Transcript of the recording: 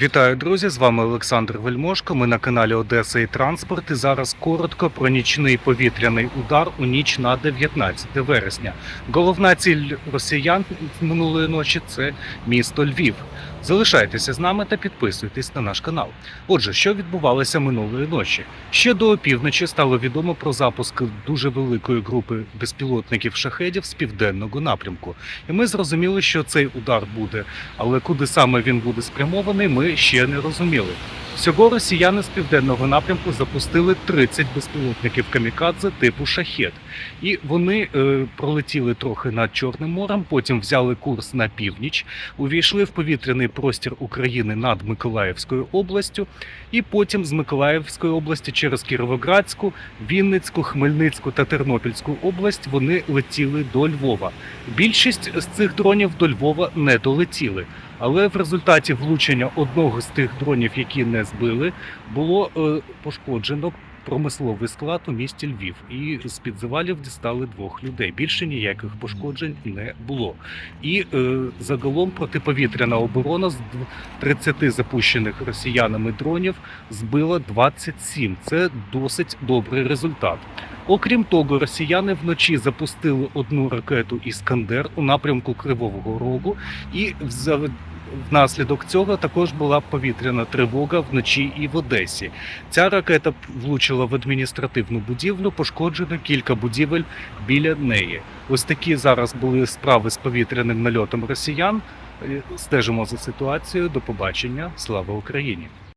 Вітаю, друзі! З вами Олександр Вельмошко. Ми на каналі Одеса і Транспорт. І зараз коротко про нічний повітряний удар у ніч на 19 вересня. Головна ціль росіян минулої ночі це місто Львів. Залишайтеся з нами та підписуйтесь на наш канал. Отже, що відбувалося минулої ночі? Ще до опівночі стало відомо про запуск дуже великої групи безпілотників шахедів з південного напрямку. І ми зрозуміли, що цей удар буде, але куди саме він буде спрямований, ми ще не розуміли. Всього росіяни з південного напрямку запустили 30 безпілотників камікадзе типу шахет. І вони е, пролетіли трохи над Чорним морем, потім взяли курс на північ, увійшли в повітряний простір України над Миколаївською областю, і потім з Миколаївської області через Кіровоградську, Вінницьку, Хмельницьку та Тернопільську область вони летіли до Львова. Більшість з цих дронів до Львова не долетіли. Але в результаті влучення одного з тих дронів, які не збили, було е, пошкоджено промисловий склад у місті Львів. І з під завалів дістали двох людей. Більше ніяких пошкоджень не було. І е, загалом протиповітряна оборона з дв- 30 запущених росіянами дронів збила 27. Це досить добрий результат. Окрім того, росіяни вночі запустили одну ракету Іскандер у напрямку Кривого Рогу, і внаслідок цього також була повітряна тривога вночі і в Одесі. Ця ракета влучила в адміністративну будівлю, пошкоджено кілька будівель біля неї. Ось такі зараз були справи з повітряним нальотом росіян. Е, Стежимо за ситуацією. До побачення. Слава Україні!